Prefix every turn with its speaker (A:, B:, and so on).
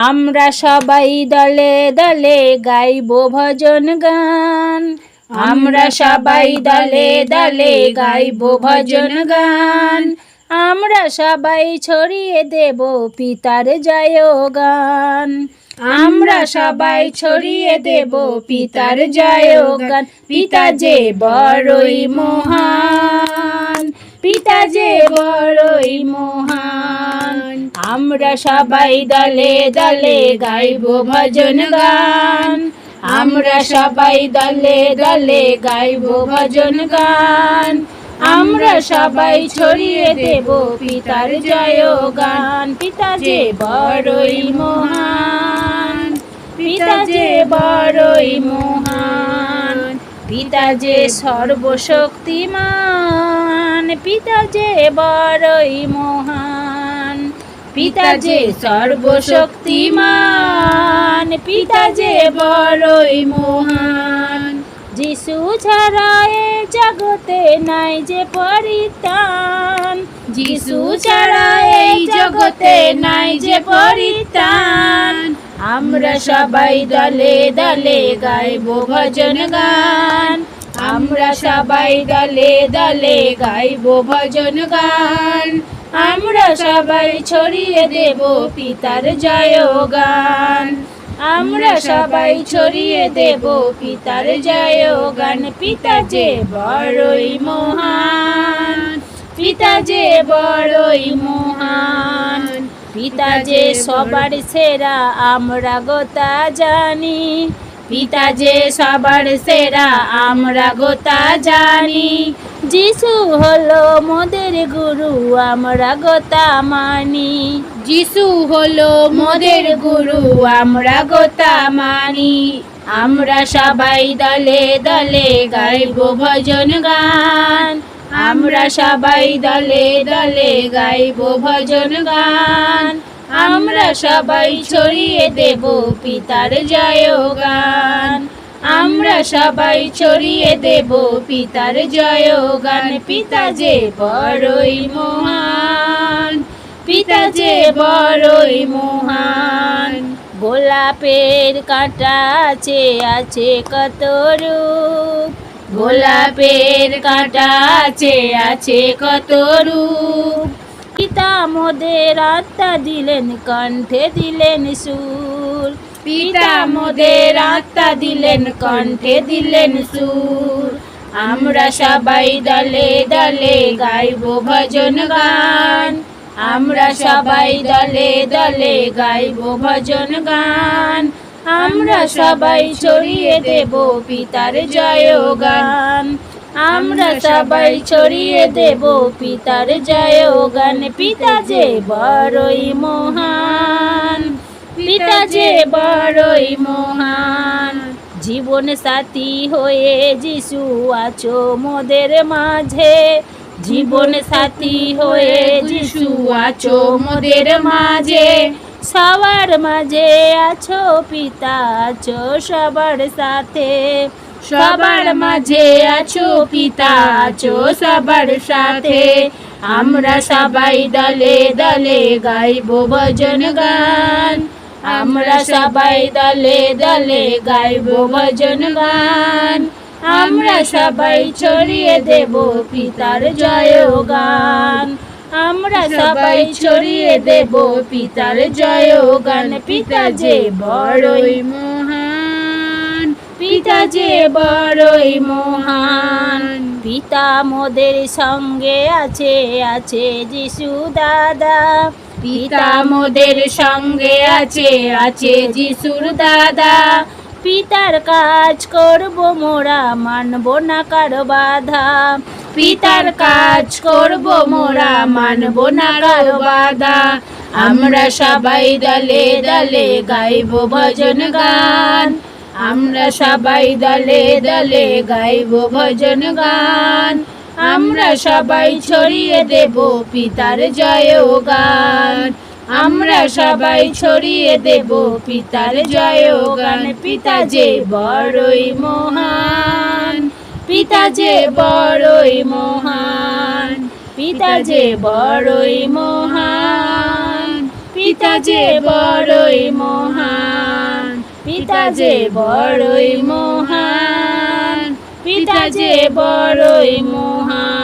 A: আমরা সবাই দলে দলে গাইব ভজন গান। আমরা সবাই দলে দলে গাইব ভজন গান। আমরা সবাই ছড়িয়ে দেব পিতার জয় গান। আমরা সবাই ছড়িয়ে দেব পিতার জয় গান। পিতা যে বড়ই মহান, পিতা যে বড়ই মহান। আমরা সবাই দলে দলে গাইব ভজন গান। আমরা সবাই দলে দলে গাইব ভজন গান। আমরা সবাই ছড়িয়ে দেব পিতার জয় গান। পিতা যে বড়ই মহান। পিতা যে বড়ই মহান। পিতা যে সর্বশক্তিমান। পিতা যে বড়ই মহান। পিতা যে সর্বশক্তিমান পিতা যে বড়ই মহান। যিশু ছাড়া এ জগতে নাই যে পরিত্রাণ। যিশু ছাড়া এই জগতে নাই যে পরিত্রাণ। আমরা সবাই দলে দলে গাইব ভজন গান। আমরা সবাই দলে দলে গাইব ভজন গান। আমরা সবাই ছড়িয়ে দেব পিতার জয় গান আমরা সবাই ছড়িয়ে দেব পিতার জয় গান পিতা যে বড়ই মহান, পিতা যে বড়ই মহান, পিতা যে সবার সেরা, আমরা গোতা জানি। পিতা যে সবার সেরা আমরা গোতা জানি। যিশু হলো মোদের গুরু আমরা গোতা মানি। যিশু হলো মোদের গুরু আমরা গোতা মানি। আমরা সবাই দলে দলে গাইব ভজন গান। আমরা সবাই দলে দলে গাইব ভজন গান। আমরা সবাই ছড়িয়ে দেব পিতার জয় গান আমরা সবাই ছড়িয়ে দেব পিতার জয় গান পিতা যে বড়ই মহান, পিতা যে বড়ই মহান। গোলাপের কাঁটা আছে আছে কত রূপ। গোলাপের কাঁটা আছে আছে কত রূপ। পিতা মোদের আত্মা দিলেন কণ্ঠে দিলেন সুর। পিতা মোদের আত্মা দিলেন কণ্ঠে দিলেন সুর। আমরা সবাই দলে দলে গাইব ভজন গান। আমরা সবাই দলে দলে গাইব ভজন গান। আমরা সবাই ছড়িয়ে দেব পিতার জয় গান আমরা সবাই ছড়িয়ে দেব পিতার জয় গান। পিতা যে বড়ই মহান, পিতা যে বড়ই মহান। জীবন সাথী হয়ে যিশু আছো মোদের মাঝে। জীবন সাথী হয়ে যিশু আছো মোদের মাঝে। সবার মাঝে আছো, পিতা আছো সবার সাথে। সবার মাঝে আছো, পিতা আছো, সবার সাথে। আমরা সবাই দলে দলে গাইব ভজন গান। আমরা সবাই দলে দলে গাইব ভজন গান। আমরা সবাই ছড়িয়ে দেব পিতার জয় গান। আমরা সবাই ছড়িয়ে দেব পিতার জয় গান। পিতা যে বড়ই মহান পিতা যে বড়ই মহান, পিতা মোদের সঙ্গে আছে আছে যিশু দাদা। পিতা মোদের সঙ্গে আছে আছে যিশুর দাদা। পিতার কাজ করব মোরা, মানব না কারও বাধা। পিতার কাজ করব মোরা, মানব না কারও বাধা। আমরা সবাই দলে দলে গাইব ভজন গান। আমরা সবাই দলে দলে গাইব ভজন গান। আমরা সবাই ছড়িয়ে দেব পিতার জয় গান। আমরা সবাই ছড়িয়ে দেব পিতার জয় গান। পিতা যে বড়ই মহান, পিতা যে বড়ই মহান, পিতা যে বড়ই মহান, পিতা যে বড়ই মহান। পিতা যে বড়ই মহান পিতা যে বড়ই মহান।